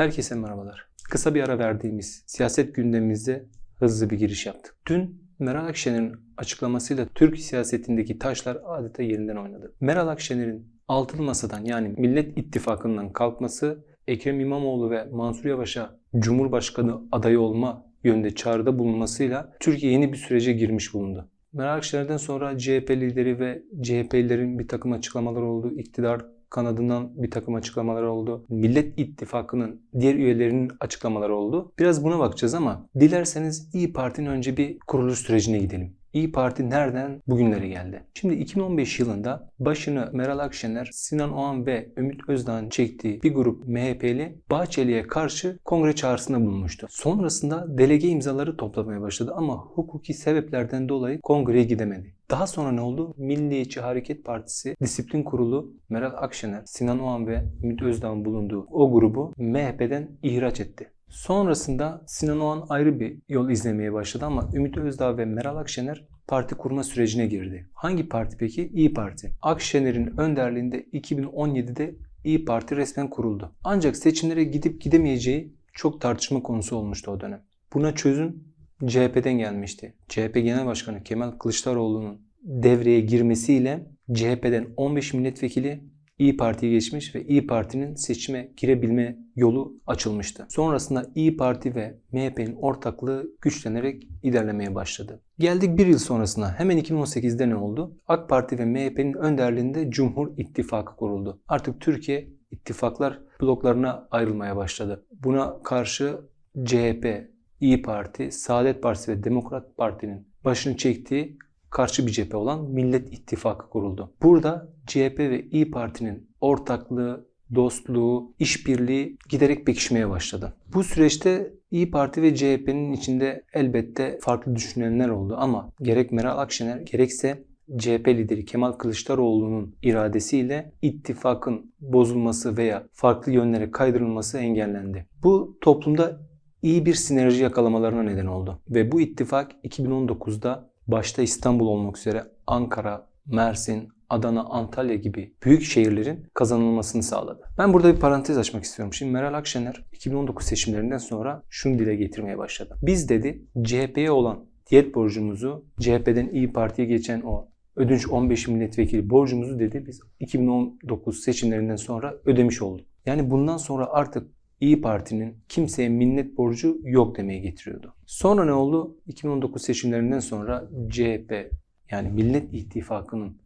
Herkese merhabalar. Kısa bir ara verdiğimiz siyaset gündemimizde hızlı bir giriş yaptık. Dün Meral Akşener'in açıklamasıyla Türk siyasetindeki taşlar adeta yerinden oynadı. Meral Akşener'in altılı masadan yani Millet İttifakı'ndan kalkması Ekrem İmamoğlu ve Mansur Yavaş'a Cumhurbaşkanı adayı olma yönde çağrıda bulunmasıyla Türkiye yeni bir sürece girmiş bulundu. Meral Akşener'den sonra CHP lideri ve CHP'lilerin bir takım açıklamalar oldu. İktidar kanadından bir takım açıklamalar oldu. Millet İttifakı'nın diğer üyelerinin açıklamaları oldu. Biraz buna bakacağız ama dilerseniz İyi Parti'nin önce bir kuruluş sürecine gidelim. İyi Parti nereden bugünlere geldi? Şimdi 2015 yılında başını Meral Akşener, Sinan Oğan ve Ümit Özdağ'ın çektiği bir grup MHP'li Bahçeli'ye karşı kongre çağrısında bulunmuştu. Sonrasında delege imzaları toplamaya başladı ama hukuki sebeplerden dolayı kongreye gidemedi. Daha sonra ne oldu? Milliyetçi Hareket Partisi Disiplin Kurulu Meral Akşener, Sinan Oğan ve Ümit Özdağ'ın bulunduğu o grubu MHP'den ihraç etti. Sonrasında Sinan Oğan ayrı bir yol izlemeye başladı ama Ümit Özdağ ve Meral Akşener parti kurma sürecine girdi. Hangi parti peki? İyi Parti. Akşener'in önderliğinde 2017'de İyi Parti resmen kuruldu. Ancak seçimlere gidip gidemeyeceği çok tartışma konusu olmuştu o dönem. Buna çözüm CHP'den gelmişti. CHP Genel Başkanı Kemal Kılıçdaroğlu'nun devreye girmesiyle CHP'den 15 milletvekili İyi Parti'ye geçmiş ve İyi Parti'nin seçime girebilme yolu açılmıştı. Sonrasında İyi Parti ve MHP'nin ortaklığı güçlenerek ilerlemeye başladı. Geldik bir yıl sonrasına. Hemen 2018'de ne oldu? AK Parti ve MHP'nin önderliğinde Cumhur İttifakı kuruldu. Artık Türkiye ittifaklar bloklarına ayrılmaya başladı. Buna karşı CHP, İyi Parti, Saadet Partisi ve Demokrat Parti'nin başını çektiği karşı bir cephe olan Millet İttifakı kuruldu. Burada CHP ve İyi Parti'nin ortaklığı, dostluğu, işbirliği giderek pekişmeye başladı. Bu süreçte İyi Parti ve CHP'nin içinde elbette farklı düşünenler oldu ama gerek Meral Akşener gerekse CHP lideri Kemal Kılıçdaroğlu'nun iradesiyle ittifakın bozulması veya farklı yönlere kaydırılması engellendi. Bu toplumda iyi bir sinerji yakalamalarına neden oldu. Ve bu ittifak 2019'da başta İstanbul olmak üzere Ankara, Mersin, Adana, Antalya gibi büyük şehirlerin kazanılmasını sağladı. Ben burada bir parantez açmak istiyorum. Şimdi Meral Akşener 2019 seçimlerinden sonra şunu dile getirmeye başladı. Biz dedi CHP'ye olan diyet borcumuzu CHP'den İyi Parti'ye geçen o ödünç 15 milletvekili borcumuzu dedi biz 2019 seçimlerinden sonra ödemiş olduk. Yani bundan sonra artık İyi Parti'nin kimseye minnet borcu yok demeye getiriyordu. Sonra ne oldu? 2019 seçimlerinden sonra CHP yani Millet İttifakı'nın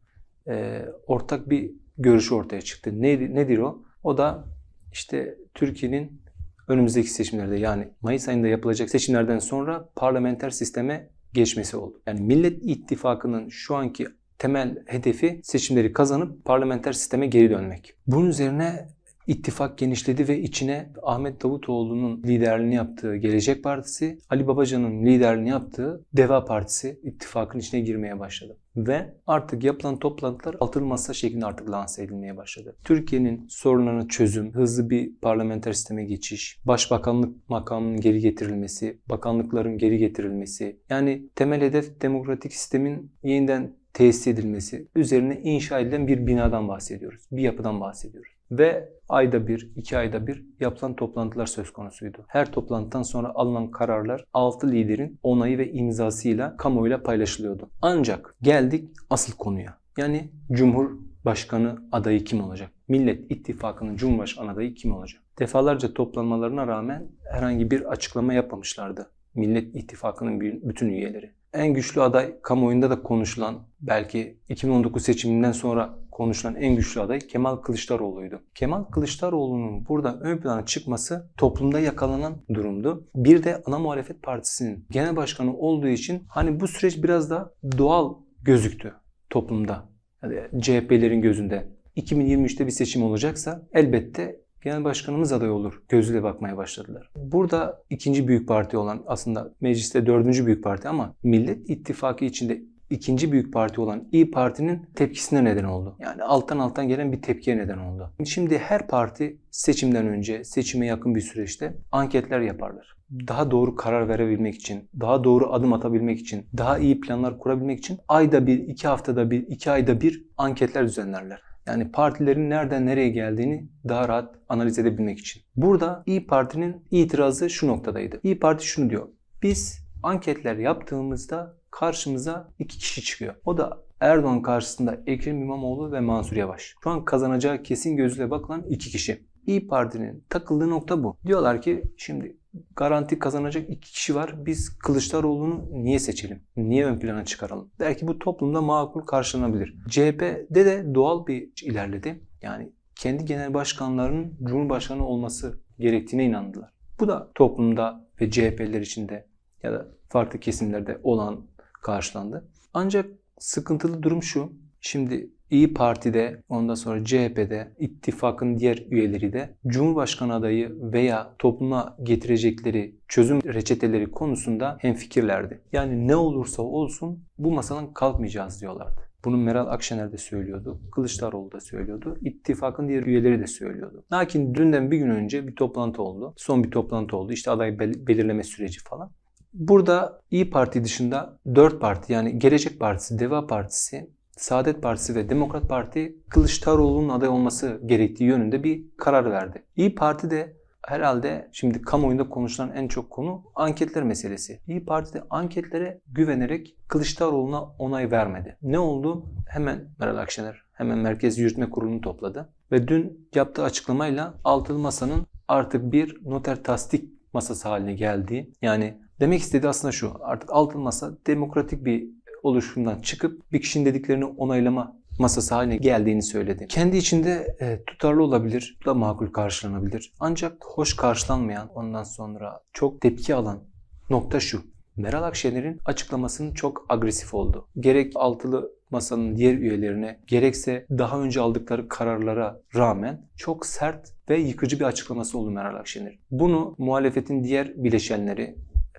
e, ortak bir görüşü ortaya çıktı. Ne, nedir o? O da işte Türkiye'nin önümüzdeki seçimlerde yani Mayıs ayında yapılacak seçimlerden sonra parlamenter sisteme geçmesi oldu. Yani Millet İttifakı'nın şu anki temel hedefi seçimleri kazanıp parlamenter sisteme geri dönmek. Bunun üzerine İttifak genişledi ve içine Ahmet Davutoğlu'nun liderliğini yaptığı Gelecek Partisi, Ali Babacan'ın liderliğini yaptığı Deva Partisi ittifakın içine girmeye başladı. Ve artık yapılan toplantılar altılı masa şeklinde artık lanse edilmeye başladı. Türkiye'nin sorunlarına çözüm, hızlı bir parlamenter sisteme geçiş, başbakanlık makamının geri getirilmesi, bakanlıkların geri getirilmesi. Yani temel hedef demokratik sistemin yeniden tesis edilmesi üzerine inşa edilen bir binadan bahsediyoruz. Bir yapıdan bahsediyoruz ve ayda bir, iki ayda bir yapılan toplantılar söz konusuydu. Her toplantıdan sonra alınan kararlar 6 liderin onayı ve imzasıyla kamuoyuyla paylaşılıyordu. Ancak geldik asıl konuya. Yani Cumhurbaşkanı adayı kim olacak? Millet İttifakı'nın Cumhurbaşkanı adayı kim olacak? Defalarca toplanmalarına rağmen herhangi bir açıklama yapmamışlardı. Millet İttifakı'nın bütün üyeleri. En güçlü aday kamuoyunda da konuşulan belki 2019 seçiminden sonra konuşulan en güçlü aday Kemal Kılıçdaroğlu'ydu. Kemal Kılıçdaroğlu'nun burada ön plana çıkması toplumda yakalanan durumdu. Bir de ana muhalefet partisinin genel başkanı olduğu için hani bu süreç biraz da doğal gözüktü toplumda. Yani CHP'lerin gözünde. 2023'te bir seçim olacaksa elbette genel başkanımız aday olur gözüyle bakmaya başladılar. Burada ikinci büyük parti olan aslında mecliste dördüncü büyük parti ama Millet İttifakı içinde ikinci büyük parti olan İyi Parti'nin tepkisine neden oldu. Yani alttan alttan gelen bir tepkiye neden oldu. Şimdi her parti seçimden önce, seçime yakın bir süreçte anketler yaparlar. Daha doğru karar verebilmek için, daha doğru adım atabilmek için, daha iyi planlar kurabilmek için ayda bir, iki haftada bir, iki ayda bir anketler düzenlerler. Yani partilerin nereden nereye geldiğini daha rahat analiz edebilmek için. Burada İyi Parti'nin itirazı şu noktadaydı. İyi Parti şunu diyor. Biz anketler yaptığımızda karşımıza iki kişi çıkıyor. O da Erdoğan karşısında Ekrem İmamoğlu ve Mansur Yavaş. Şu an kazanacağı kesin gözüyle bakılan iki kişi. İyi Parti'nin takıldığı nokta bu. Diyorlar ki şimdi garanti kazanacak iki kişi var. Biz Kılıçdaroğlu'nu niye seçelim? Niye ön plana çıkaralım? Belki bu toplumda makul karşılanabilir. CHP'de de doğal bir ilerledi. Yani kendi genel başkanlarının Cumhurbaşkanı olması gerektiğine inandılar. Bu da toplumda ve CHP'ler içinde ya da farklı kesimlerde olan karşılandı. Ancak sıkıntılı durum şu. Şimdi İyi Parti'de, ondan sonra CHP'de, ittifakın diğer üyeleri de Cumhurbaşkanı adayı veya topluma getirecekleri çözüm reçeteleri konusunda hemfikirlerdi. Yani ne olursa olsun bu masadan kalkmayacağız diyorlardı. Bunu Meral Akşener de söylüyordu. Kılıçdaroğlu da söylüyordu. İttifakın diğer üyeleri de söylüyordu. Lakin dünden bir gün önce bir toplantı oldu. Son bir toplantı oldu. İşte aday belirleme süreci falan. Burada İyi Parti dışında 4 parti yani Gelecek Partisi, Deva Partisi, Saadet Partisi ve Demokrat Parti Kılıçdaroğlu'nun aday olması gerektiği yönünde bir karar verdi. İyi Parti de herhalde şimdi kamuoyunda konuşulan en çok konu anketler meselesi. İyi Parti de anketlere güvenerek Kılıçdaroğlu'na onay vermedi. Ne oldu? Hemen Meral Akşener hemen Merkez Yürütme Kurulu'nu topladı ve dün yaptığı açıklamayla Altılı Masa'nın artık bir noter tasdik masası haline geldiği yani demek istediği aslında şu artık Altılı Masa demokratik bir oluşumdan çıkıp bir kişinin dediklerini onaylama masası haline geldiğini söyledi. Kendi içinde e, tutarlı olabilir, da makul karşılanabilir. Ancak hoş karşılanmayan, ondan sonra çok tepki alan nokta şu. Meral Akşener'in açıklamasının çok agresif oldu. Gerek altılı masanın diğer üyelerine gerekse daha önce aldıkları kararlara rağmen çok sert ve yıkıcı bir açıklaması oldu Meral Akşener. Bunu muhalefetin diğer bileşenleri,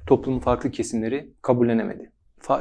toplumun farklı kesimleri kabullenemedi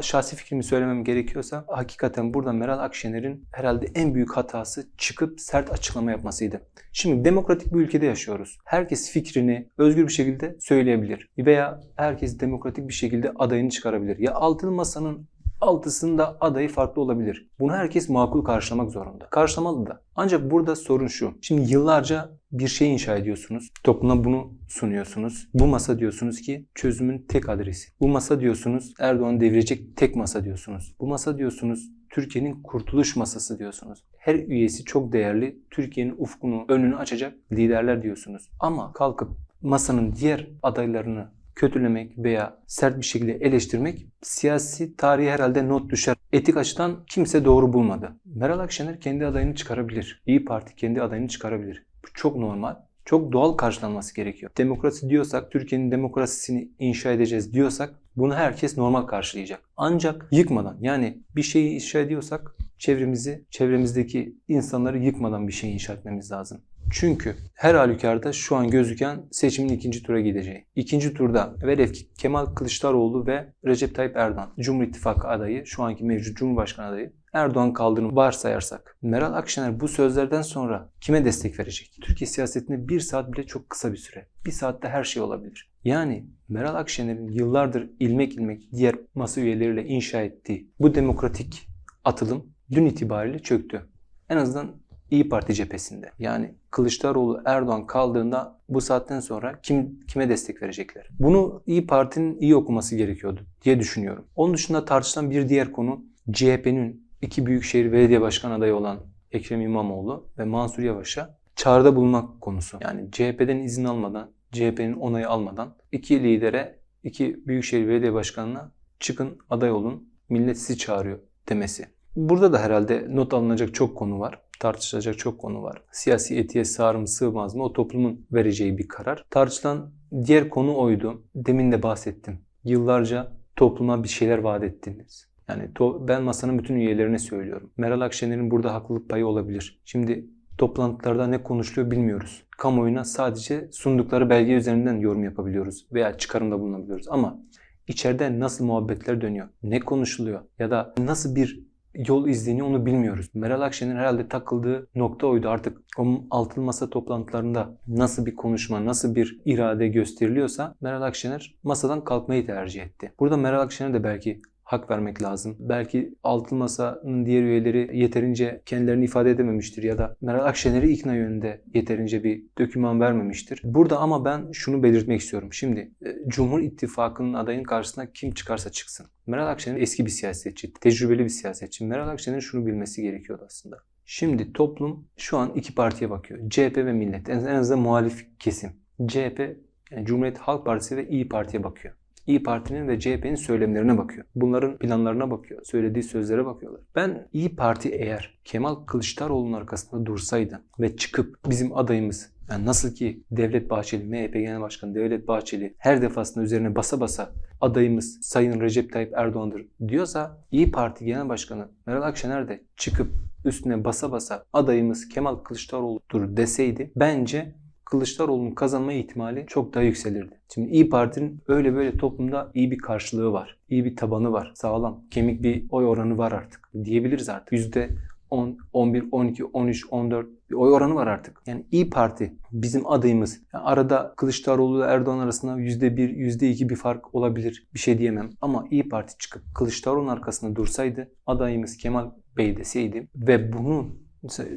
şahsi fikrimi söylemem gerekiyorsa hakikaten burada Meral Akşener'in herhalde en büyük hatası çıkıp sert açıklama yapmasıydı. Şimdi demokratik bir ülkede yaşıyoruz. Herkes fikrini özgür bir şekilde söyleyebilir veya herkes demokratik bir şekilde adayını çıkarabilir. Ya altılı masanın altısında adayı farklı olabilir. Bunu herkes makul karşılamak zorunda. Karşılamalı da. Ancak burada sorun şu. Şimdi yıllarca bir şey inşa ediyorsunuz. Topluma bunu sunuyorsunuz. Bu masa diyorsunuz ki çözümün tek adresi. Bu masa diyorsunuz Erdoğan devirecek tek masa diyorsunuz. Bu masa diyorsunuz Türkiye'nin kurtuluş masası diyorsunuz. Her üyesi çok değerli. Türkiye'nin ufkunu, önünü açacak liderler diyorsunuz. Ama kalkıp masanın diğer adaylarını kötülemek veya sert bir şekilde eleştirmek siyasi tarihe herhalde not düşer. Etik açıdan kimse doğru bulmadı. Meral Akşener kendi adayını çıkarabilir. İyi Parti kendi adayını çıkarabilir. Bu çok normal. Çok doğal karşılanması gerekiyor. Demokrasi diyorsak, Türkiye'nin demokrasisini inşa edeceğiz diyorsak bunu herkes normal karşılayacak. Ancak yıkmadan yani bir şeyi inşa ediyorsak çevremizi, çevremizdeki insanları yıkmadan bir şey inşa etmemiz lazım. Çünkü her halükarda şu an gözüken seçimin ikinci tura gideceği. İkinci turda velev ki Kemal Kılıçdaroğlu ve Recep Tayyip Erdoğan Cumhur İttifakı adayı, şu anki mevcut Cumhurbaşkanı adayı Erdoğan kaldığını varsayarsak Meral Akşener bu sözlerden sonra kime destek verecek? Türkiye siyasetinde bir saat bile çok kısa bir süre. Bir saatte her şey olabilir. Yani Meral Akşener'in yıllardır ilmek ilmek diğer masa üyeleriyle inşa ettiği bu demokratik atılım dün itibariyle çöktü. En azından İyi Parti cephesinde. Yani Kılıçdaroğlu Erdoğan kaldığında bu saatten sonra kim kime destek verecekler? Bunu İyi Parti'nin iyi okuması gerekiyordu diye düşünüyorum. Onun dışında tartışılan bir diğer konu CHP'nin iki büyükşehir belediye başkan adayı olan Ekrem İmamoğlu ve Mansur Yavaş'a çağrıda bulunmak konusu. Yani CHP'den izin almadan, CHP'nin onayı almadan iki lidere, iki büyükşehir belediye başkanına çıkın aday olun, millet sizi çağırıyor demesi. Burada da herhalde not alınacak çok konu var tartışılacak çok konu var. Siyasi etiğe sığar mı sığmaz mı o toplumun vereceği bir karar. Tartışılan diğer konu oydu. Demin de bahsettim. Yıllarca topluma bir şeyler vaat ettiniz. Yani ben masanın bütün üyelerine söylüyorum. Meral Akşener'in burada haklılık payı olabilir. Şimdi toplantılarda ne konuşuluyor bilmiyoruz. Kamuoyuna sadece sundukları belge üzerinden yorum yapabiliyoruz veya çıkarımda bulunabiliyoruz. Ama içeride nasıl muhabbetler dönüyor, ne konuşuluyor ya da nasıl bir yol izleniyor onu bilmiyoruz. Meral Akşener'in herhalde takıldığı nokta oydu. Artık o altılı masa toplantılarında nasıl bir konuşma, nasıl bir irade gösteriliyorsa Meral Akşener masadan kalkmayı tercih etti. Burada Meral Akşener de belki hak vermek lazım. Belki Altılı Masa'nın diğer üyeleri yeterince kendilerini ifade edememiştir ya da Meral Akşener'i ikna yönünde yeterince bir döküman vermemiştir. Burada ama ben şunu belirtmek istiyorum. Şimdi e, Cumhur İttifakı'nın adayının karşısına kim çıkarsa çıksın. Meral Akşener eski bir siyasetçi, tecrübeli bir siyasetçi. Meral Akşener'in şunu bilmesi gerekiyordu aslında. Şimdi toplum şu an iki partiye bakıyor. CHP ve Millet. En azından muhalif kesim. CHP yani Cumhuriyet Halk Partisi ve İyi Parti'ye bakıyor. İyi Parti'nin ve CHP'nin söylemlerine bakıyor. Bunların planlarına bakıyor. Söylediği sözlere bakıyorlar. Ben İyi Parti eğer Kemal Kılıçdaroğlu'nun arkasında dursaydı ve çıkıp bizim adayımız yani nasıl ki Devlet Bahçeli, MHP Genel Başkanı Devlet Bahçeli her defasında üzerine basa basa adayımız Sayın Recep Tayyip Erdoğan'dır diyorsa İyi Parti Genel Başkanı Meral Akşener de çıkıp üstüne basa basa adayımız Kemal Kılıçdaroğlu'dur deseydi bence Kılıçdaroğlu'nun kazanma ihtimali çok daha yükselirdi. Şimdi İyi Parti'nin öyle böyle toplumda iyi bir karşılığı var. iyi bir tabanı var. Sağlam. Kemik bir oy oranı var artık. Diyebiliriz artık. Yüzde 10, 11, 12, 13, 14 bir oy oranı var artık. Yani İyi Parti bizim adayımız. Yani arada Kılıçdaroğlu ile Erdoğan arasında %1, %2 bir fark olabilir. Bir şey diyemem. Ama İyi Parti çıkıp Kılıçdaroğlu'nun arkasında dursaydı adayımız Kemal Bey deseydi ve bunun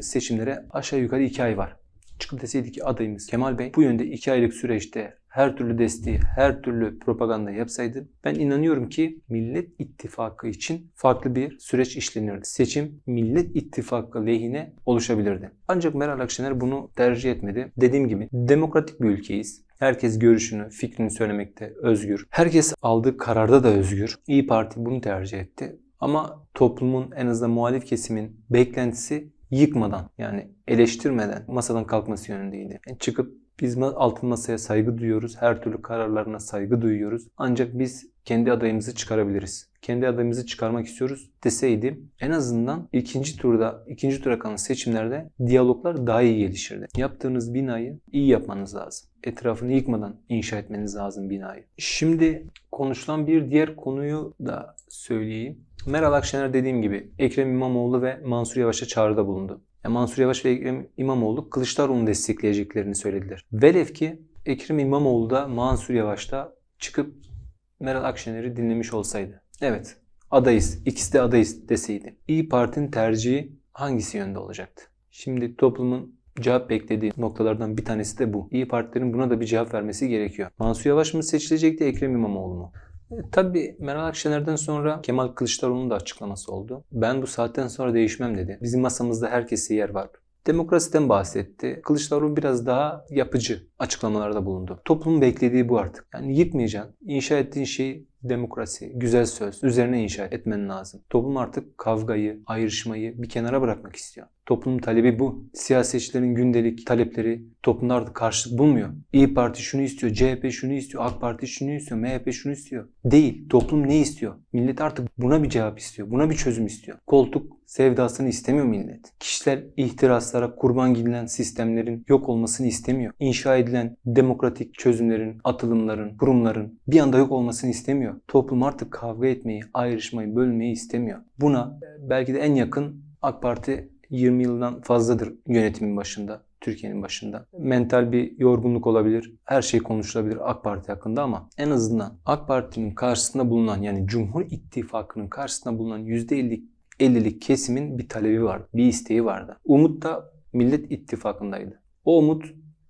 seçimlere aşağı yukarı 2 ay var çıkıp deseydi ki adayımız Kemal Bey bu yönde 2 aylık süreçte her türlü desteği, her türlü propaganda yapsaydı ben inanıyorum ki Millet İttifakı için farklı bir süreç işlenirdi. Seçim Millet İttifakı lehine oluşabilirdi. Ancak Meral Akşener bunu tercih etmedi. Dediğim gibi demokratik bir ülkeyiz. Herkes görüşünü, fikrini söylemekte özgür. Herkes aldığı kararda da özgür. İyi Parti bunu tercih etti. Ama toplumun en azından muhalif kesimin beklentisi yıkmadan yani eleştirmeden masadan kalkması yönündeydi. Yani çıkıp biz altın masaya saygı duyuyoruz. Her türlü kararlarına saygı duyuyoruz. Ancak biz kendi adayımızı çıkarabiliriz. Kendi adayımızı çıkarmak istiyoruz deseydi en azından ikinci turda, ikinci tura kalan seçimlerde diyaloglar daha iyi gelişirdi. Yaptığınız binayı iyi yapmanız lazım. Etrafını yıkmadan inşa etmeniz lazım binayı. Şimdi konuşulan bir diğer konuyu da söyleyeyim. Meral Akşener dediğim gibi Ekrem İmamoğlu ve Mansur Yavaş'a çağrıda bulundu. Yani Mansur Yavaş ve Ekrem İmamoğlu Kılıçdaroğlu'nu destekleyeceklerini söylediler. Velev ki Ekrem İmamoğlu da Mansur Yavaş da çıkıp Meral Akşener'i dinlemiş olsaydı. Evet adayız, ikisi de adayız deseydi. İyi Parti'nin tercihi hangisi yönde olacaktı? Şimdi toplumun cevap beklediği noktalardan bir tanesi de bu. İyi Partilerin buna da bir cevap vermesi gerekiyor. Mansur Yavaş mı seçilecekti, Ekrem İmamoğlu mu? E, tabii Meral Akşener'den sonra Kemal Kılıçdaroğlu'nun da açıklaması oldu. Ben bu saatten sonra değişmem dedi. Bizim masamızda herkese yer var. Demokrasiden bahsetti. Kılıçdaroğlu biraz daha yapıcı açıklamalarda bulundu. Toplumun beklediği bu artık. Yani yıkmayacaksın. İnşa ettiğin şey demokrasi, güzel söz üzerine inşa etmen lazım. Toplum artık kavgayı, ayrışmayı bir kenara bırakmak istiyor. Toplumun talebi bu. Siyasetçilerin gündelik talepleri toplumda artık karşılık bulmuyor. İyi Parti şunu istiyor, CHP şunu istiyor, AK Parti şunu istiyor, MHP şunu istiyor. Değil. Toplum ne istiyor? Millet artık buna bir cevap istiyor. Buna bir çözüm istiyor. Koltuk sevdasını istemiyor millet. Kişiler ihtiraslara kurban gidilen sistemlerin yok olmasını istemiyor. İnşa edilen demokratik çözümlerin, atılımların, kurumların bir anda yok olmasını istemiyor. Toplum artık kavga etmeyi, ayrışmayı, bölmeyi istemiyor. Buna belki de en yakın AK Parti 20 yıldan fazladır yönetimin başında. Türkiye'nin başında. Mental bir yorgunluk olabilir. Her şey konuşulabilir AK Parti hakkında ama en azından AK Parti'nin karşısında bulunan yani Cumhur İttifakı'nın karşısında bulunan %50'lik 50'lik kesimin bir talebi vardı. Bir isteği vardı. Umut da Millet İttifakı'ndaydı. O umut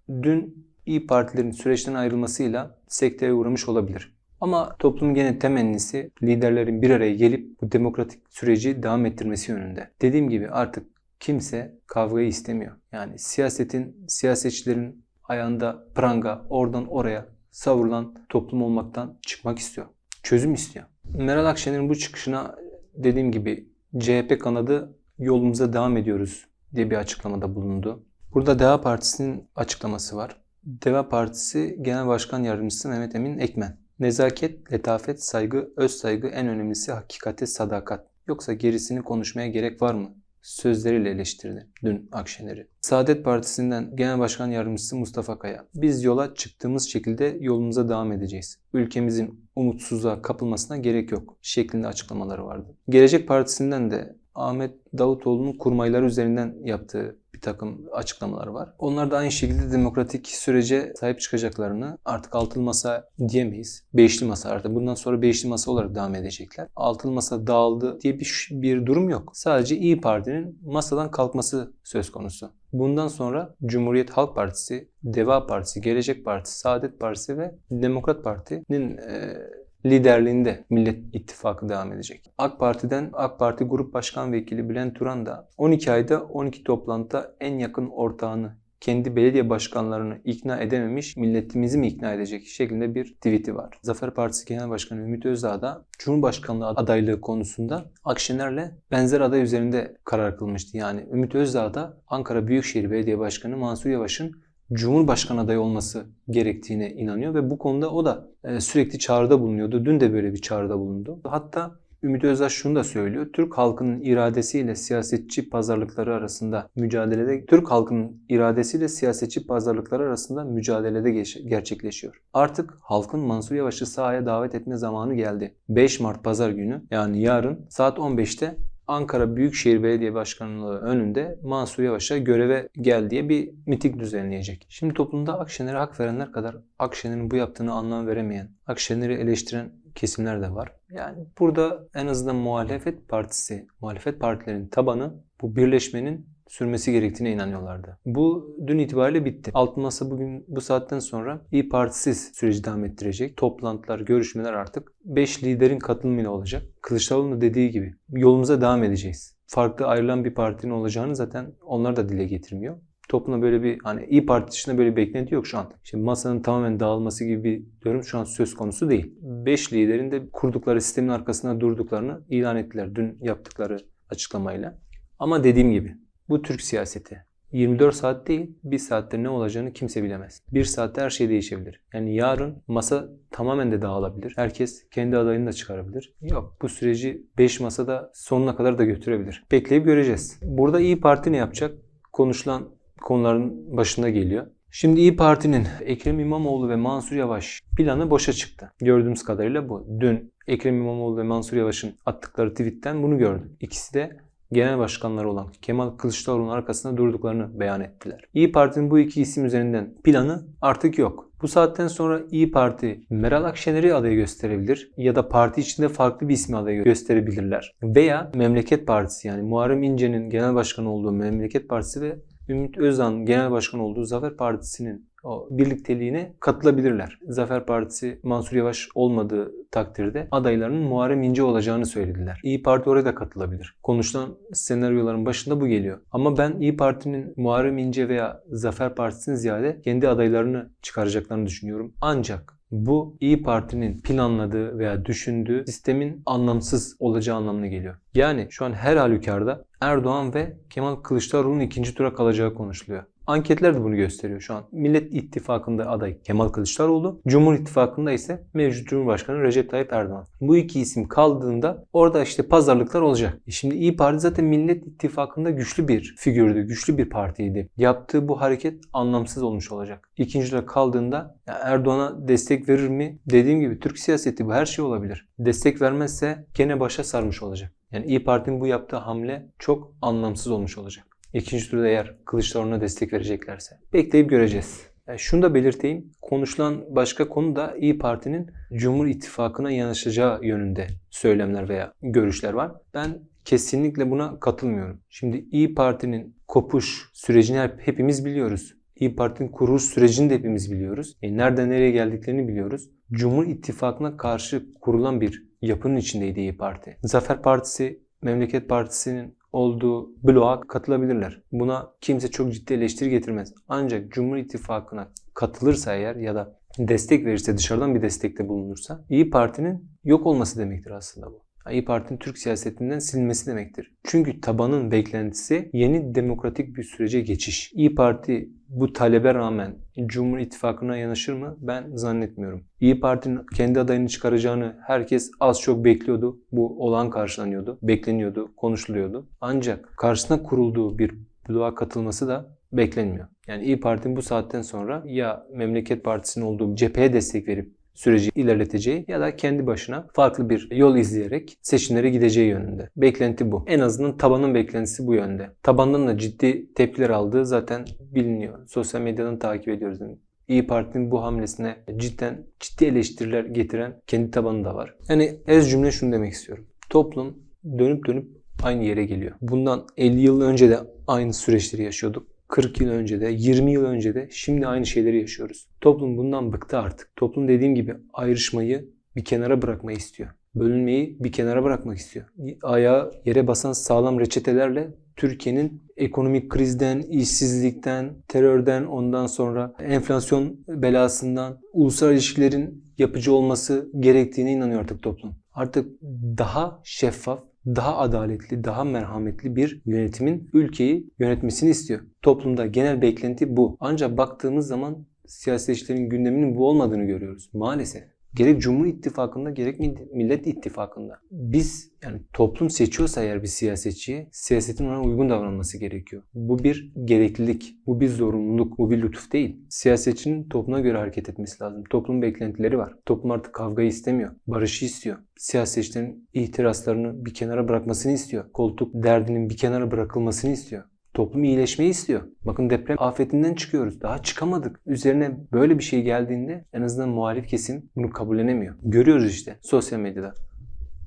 dün İyi Partilerin süreçten ayrılmasıyla sekteye uğramış olabilir. Ama toplumun gene temennisi liderlerin bir araya gelip bu demokratik süreci devam ettirmesi yönünde. Dediğim gibi artık kimse kavgayı istemiyor. Yani siyasetin, siyasetçilerin ayağında pranga oradan oraya savrulan toplum olmaktan çıkmak istiyor. Çözüm istiyor. Meral Akşener'in bu çıkışına dediğim gibi CHP kanadı yolumuza devam ediyoruz diye bir açıklamada bulundu. Burada Deva Partisi'nin açıklaması var. Deva Partisi Genel Başkan Yardımcısı Mehmet Emin Ekmen. Nezaket, letafet, saygı, öz saygı en önemlisi hakikate sadakat. Yoksa gerisini konuşmaya gerek var mı? Sözleriyle eleştirdi dün Akşener'i. Saadet Partisi'nden Genel Başkan Yardımcısı Mustafa Kaya. Biz yola çıktığımız şekilde yolumuza devam edeceğiz. Ülkemizin umutsuzluğa kapılmasına gerek yok şeklinde açıklamaları vardı. Gelecek Partisi'nden de Ahmet Davutoğlu'nun kurmayları üzerinden yaptığı bir takım açıklamalar var. Onlar da aynı şekilde demokratik sürece sahip çıkacaklarını artık altılı masa diyemeyiz. Beşli masa artık bundan sonra beşli masa olarak devam edecekler. Altılı masa dağıldı diye bir, bir durum yok. Sadece İyi Parti'nin masadan kalkması söz konusu. Bundan sonra Cumhuriyet Halk Partisi, Deva Partisi, Gelecek Partisi, Saadet Partisi ve Demokrat Parti'nin e, liderliğinde Millet İttifakı devam edecek. AK Parti'den AK Parti Grup Başkan Vekili Bülent Turan da 12 ayda 12 toplantıda en yakın ortağını kendi belediye başkanlarını ikna edememiş, milletimizi mi ikna edecek şeklinde bir tweet'i var. Zafer Partisi Genel Başkanı Ümit Özdağ da Cumhurbaşkanlığı adaylığı konusunda Akşener'le benzer aday üzerinde karar kılmıştı. Yani Ümit Özdağ da Ankara Büyükşehir Belediye Başkanı Mansur Yavaş'ın Cumhurbaşkanı adayı olması gerektiğine inanıyor ve bu konuda o da e, sürekli çağrıda bulunuyordu. Dün de böyle bir çağrıda bulundu. Hatta Ümit Özdağ şunu da söylüyor. Türk halkının iradesiyle siyasetçi pazarlıkları arasında mücadelede Türk halkının iradesiyle siyasetçi pazarlıkları arasında mücadelede gerçekleşiyor. Artık halkın Mansur Yavaş'ı sahaya davet etme zamanı geldi. 5 Mart pazar günü yani yarın saat 15'te Ankara Büyükşehir Belediye Başkanlığı önünde Mansur Yavaş'a göreve gel diye bir miting düzenleyecek. Şimdi toplumda Akşener'e hak verenler kadar Akşener'in bu yaptığını anlam veremeyen, Akşener'i eleştiren kesimler de var. Yani burada en azından muhalefet partisi, muhalefet partilerinin tabanı bu birleşmenin sürmesi gerektiğine inanıyorlardı. Bu dün itibariyle bitti. Altın Masa bugün bu saatten sonra İyi Partisiz süreci devam ettirecek. Toplantılar, görüşmeler artık 5 liderin katılımıyla olacak. Kılıçdaroğlu'nun dediği gibi yolumuza devam edeceğiz. Farklı ayrılan bir partinin olacağını zaten onlar da dile getirmiyor. Toplumda böyle bir hani İyi Parti dışında böyle bir beklenti yok şu an. Şimdi masanın tamamen dağılması gibi bir durum şu an söz konusu değil. 5 liderin de kurdukları sistemin arkasında durduklarını ilan ettiler dün yaptıkları açıklamayla. Ama dediğim gibi bu Türk siyaseti. 24 saat değil, bir saatte ne olacağını kimse bilemez. Bir saatte her şey değişebilir. Yani yarın masa tamamen de dağılabilir. Herkes kendi adayını da çıkarabilir. Yok bu süreci 5 masada sonuna kadar da götürebilir. Bekleyip göreceğiz. Burada İyi Parti ne yapacak? Konuşulan konuların başında geliyor. Şimdi İyi Parti'nin Ekrem İmamoğlu ve Mansur Yavaş planı boşa çıktı. Gördüğümüz kadarıyla bu. Dün Ekrem İmamoğlu ve Mansur Yavaş'ın attıkları tweetten bunu gördüm. İkisi de genel başkanları olan Kemal Kılıçdaroğlu'nun arkasında durduklarını beyan ettiler. İyi Parti'nin bu iki isim üzerinden planı artık yok. Bu saatten sonra İyi Parti Meral Akşener'i adayı gösterebilir ya da parti içinde farklı bir ismi adayı gösterebilirler. Veya Memleket Partisi yani Muharrem İnce'nin genel başkanı olduğu Memleket Partisi ve Ümit Özdağ'ın genel başkan olduğu Zafer Partisi'nin o birlikteliğine katılabilirler. Zafer Partisi Mansur Yavaş olmadığı takdirde adaylarının Muharrem İnce olacağını söylediler. İyi Parti oraya da katılabilir. Konuşulan senaryoların başında bu geliyor. Ama ben İyi Parti'nin Muharrem İnce veya Zafer Partisi'nin ziyade kendi adaylarını çıkaracaklarını düşünüyorum. Ancak bu İyi Parti'nin planladığı veya düşündüğü sistemin anlamsız olacağı anlamına geliyor. Yani şu an her halükarda Erdoğan ve Kemal Kılıçdaroğlu'nun ikinci tura kalacağı konuşuluyor. Anketler de bunu gösteriyor şu an. Millet İttifakı'nda aday Kemal Kılıçdaroğlu, Cumhur İttifakı'nda ise mevcut Cumhurbaşkanı Recep Tayyip Erdoğan. Bu iki isim kaldığında orada işte pazarlıklar olacak. E şimdi İyi Parti zaten Millet İttifakı'nda güçlü bir figürdü, güçlü bir partiydi. Yaptığı bu hareket anlamsız olmuş olacak. İkincide kaldığında Erdoğan'a destek verir mi? Dediğim gibi Türk siyaseti bu her şey olabilir. Destek vermezse gene başa sarmış olacak. Yani İyi Parti'nin bu yaptığı hamle çok anlamsız olmuş olacak. İkinci turda eğer Kılıçdaroğlu'na destek vereceklerse. Bekleyip göreceğiz. Yani şunu da belirteyim. Konuşulan başka konu da İyi Parti'nin Cumhur İttifakı'na yanaşacağı yönünde söylemler veya görüşler var. Ben kesinlikle buna katılmıyorum. Şimdi İyi Parti'nin kopuş sürecini hep, hepimiz biliyoruz. İyi Parti'nin kuruluş sürecini de hepimiz biliyoruz. E nereden nereye geldiklerini biliyoruz. Cumhur İttifakı'na karşı kurulan bir yapının içindeydi İyi Parti. Zafer Partisi, Memleket Partisi'nin olduğu bloğa katılabilirler. Buna kimse çok ciddi eleştiri getirmez. Ancak Cumhur İttifakı'na katılırsa eğer ya da destek verirse dışarıdan bir destekte bulunursa İyi Parti'nin yok olması demektir aslında bu. İyi Parti'nin Türk siyasetinden silmesi demektir. Çünkü tabanın beklentisi yeni demokratik bir sürece geçiş. İyi Parti bu talebe rağmen Cumhur İttifakı'na yanaşır mı? Ben zannetmiyorum. İyi Parti'nin kendi adayını çıkaracağını herkes az çok bekliyordu. Bu olan karşılanıyordu, bekleniyordu, konuşuluyordu. Ancak karşısına kurulduğu bir bloğa katılması da beklenmiyor. Yani İyi Parti'nin bu saatten sonra ya Memleket Partisi'nin olduğu cepheye destek verip süreci ilerleteceği ya da kendi başına farklı bir yol izleyerek seçimlere gideceği yönünde. Beklenti bu. En azından tabanın beklentisi bu yönde. Tabandan da ciddi tepkiler aldığı zaten biliniyor. Sosyal medyadan takip ediyoruz. İyi Parti'nin bu hamlesine cidden ciddi eleştiriler getiren kendi tabanı da var. Yani ez cümle şunu demek istiyorum. Toplum dönüp dönüp aynı yere geliyor. Bundan 50 yıl önce de aynı süreçleri yaşıyorduk. 40 yıl önce de, 20 yıl önce de şimdi aynı şeyleri yaşıyoruz. Toplum bundan bıktı artık. Toplum dediğim gibi ayrışmayı bir kenara bırakmayı istiyor. Bölünmeyi bir kenara bırakmak istiyor. Ayağı yere basan sağlam reçetelerle Türkiye'nin ekonomik krizden, işsizlikten, terörden, ondan sonra enflasyon belasından, ulusal ilişkilerin yapıcı olması gerektiğine inanıyor artık toplum. Artık daha şeffaf, daha adaletli, daha merhametli bir yönetimin ülkeyi yönetmesini istiyor. Toplumda genel beklenti bu. Ancak baktığımız zaman siyasetçilerin gündeminin bu olmadığını görüyoruz maalesef. Gerek Cumhur İttifakı'nda gerek Millet İttifakı'nda. Biz yani toplum seçiyorsa eğer bir siyasetçiyi siyasetin ona uygun davranması gerekiyor. Bu bir gereklilik, bu bir zorunluluk, bu bir lütuf değil. Siyasetçinin topluma göre hareket etmesi lazım. Toplumun beklentileri var. Toplum artık kavgayı istemiyor, barışı istiyor. Siyasetçilerin itirazlarını bir kenara bırakmasını istiyor. Koltuk derdinin bir kenara bırakılmasını istiyor. Toplum iyileşmeyi istiyor. Bakın deprem afetinden çıkıyoruz. Daha çıkamadık. Üzerine böyle bir şey geldiğinde en azından muhalif kesim bunu kabullenemiyor. Görüyoruz işte sosyal medyada.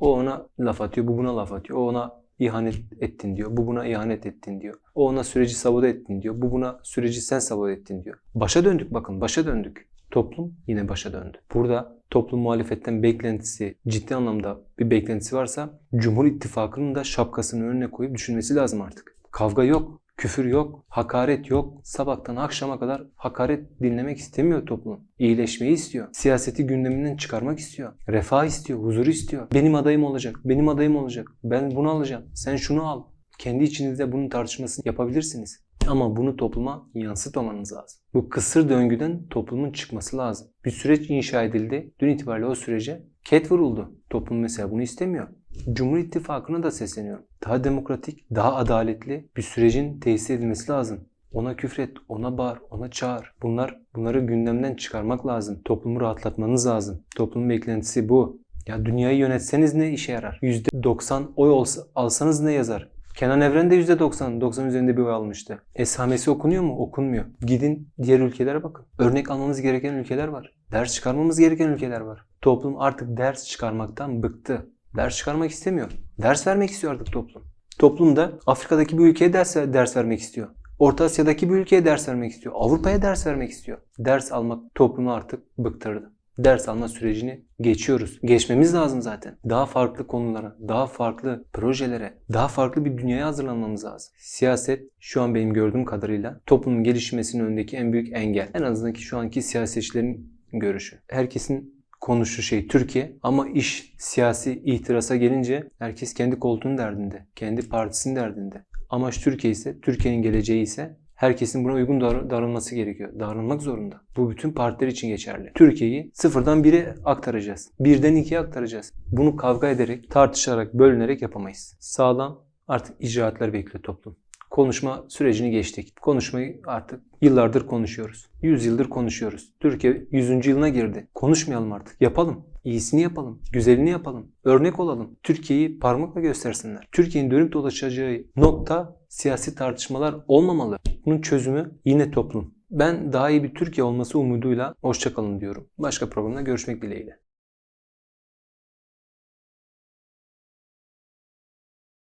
O ona laf atıyor, bu buna laf atıyor. O ona ihanet ettin diyor. Bu buna ihanet ettin diyor. O ona süreci sabote ettin diyor. Bu buna süreci sen sabote ettin diyor. Başa döndük bakın, başa döndük. Toplum yine başa döndü. Burada toplum muhalefetten beklentisi, ciddi anlamda bir beklentisi varsa Cumhur İttifakı'nın da şapkasını önüne koyup düşünmesi lazım artık. Kavga yok, küfür yok, hakaret yok. Sabahtan akşama kadar hakaret dinlemek istemiyor toplum. İyileşmeyi istiyor. Siyaseti gündeminden çıkarmak istiyor. Refah istiyor, huzur istiyor. Benim adayım olacak, benim adayım olacak. Ben bunu alacağım, sen şunu al. Kendi içinizde bunun tartışmasını yapabilirsiniz. Ama bunu topluma yansıtmamanız lazım. Bu kısır döngüden toplumun çıkması lazım. Bir süreç inşa edildi. Dün itibariyle o sürece ket vuruldu. Toplum mesela bunu istemiyor. Cumhur İttifakı'na da sesleniyorum. Daha demokratik, daha adaletli bir sürecin tesis edilmesi lazım. Ona küfret, ona bağır, ona çağır. Bunlar bunları gündemden çıkarmak lazım. Toplumu rahatlatmanız lazım. Toplumun beklentisi bu. Ya dünyayı yönetseniz ne işe yarar? %90 oy olsa, alsanız ne yazar? Kenan Evren de %90, 90 üzerinde bir oy almıştı. Esamesi okunuyor mu? Okunmuyor. Gidin diğer ülkelere bakın. Örnek almamız gereken ülkeler var. Ders çıkarmamız gereken ülkeler var. Toplum artık ders çıkarmaktan bıktı. Ders çıkarmak istemiyor. Ders vermek istiyor artık toplum. Toplum da Afrika'daki bir ülkeye ders, ders vermek istiyor. Orta Asya'daki bir ülkeye ders vermek istiyor. Avrupa'ya ders vermek istiyor. Ders almak toplumu artık bıktırdı. Ders alma sürecini geçiyoruz. Geçmemiz lazım zaten. Daha farklı konulara, daha farklı projelere, daha farklı bir dünyaya hazırlanmamız lazım. Siyaset şu an benim gördüğüm kadarıyla toplumun gelişmesinin önündeki en büyük engel. En azından ki şu anki siyasetçilerin görüşü. Herkesin konuştuğu şey Türkiye ama iş siyasi ihtirasa gelince herkes kendi koltuğunun derdinde, kendi partisinin derdinde. Amaç Türkiye ise, Türkiye'nin geleceği ise herkesin buna uygun davranması gerekiyor. Davranmak zorunda. Bu bütün partiler için geçerli. Türkiye'yi sıfırdan bire aktaracağız. Birden ikiye aktaracağız. Bunu kavga ederek, tartışarak, bölünerek yapamayız. Sağlam artık icraatlar bekliyor toplum konuşma sürecini geçtik. Konuşmayı artık yıllardır konuşuyoruz. Yüz yıldır konuşuyoruz. Türkiye 100. yılına girdi. Konuşmayalım artık. Yapalım. İyisini yapalım. Güzelini yapalım. Örnek olalım. Türkiye'yi parmakla göstersinler. Türkiye'nin dönüp dolaşacağı nokta siyasi tartışmalar olmamalı. Bunun çözümü yine toplum. Ben daha iyi bir Türkiye olması umuduyla hoşçakalın diyorum. Başka programda görüşmek dileğiyle.